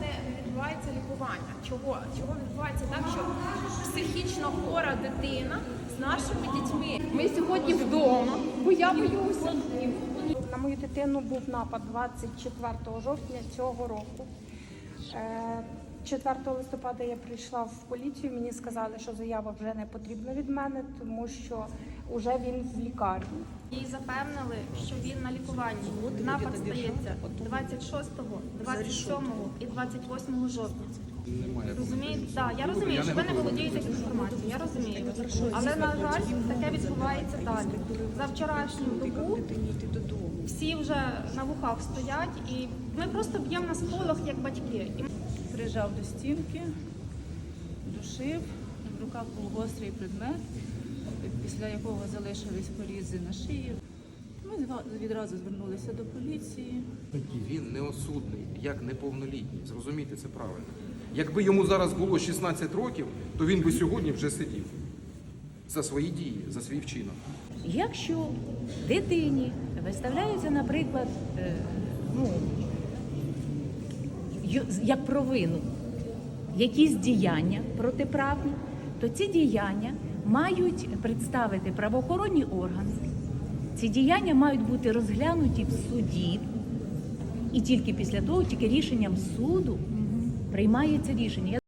не відбувається лікування. Чого? Чого відбувається так, що психічно хвора дитина з нашими дітьми. Ми сьогодні вдома, бо я боюся. На мою дитину був напад 24 жовтня цього року. Е, 4 листопада я прийшла в поліцію. Мені сказали, що заява вже не потрібна від мене, тому що вже він в лікарні. Їй запевнили, що він на лікуванні. Напад стається 26, 27 і 28 жовтня. Розумієте? Так, я розумію, що ви не володієте інформацією. Я розумію. Але на жаль, таке відбувається далі. За вчорашню добу всі вже на вухах стоять, і ми просто б'ємо на сполох як батьки. Прижав до стінки, душив, в руках був гострий предмет, після якого залишились порізи на шиї. Ми відразу звернулися до поліції. Він не осудний, як неповнолітній. Зрозумійте це правильно. Якби йому зараз було 16 років, то він би сьогодні вже сидів за свої дії, за свій вчинок. Якщо дитині виставляється, наприклад, е, як провину якісь діяння протиправні, то ці діяння мають представити правоохоронні органи. Ці діяння мають бути розглянуті в суді, і тільки після того, тільки рішенням суду приймається рішення.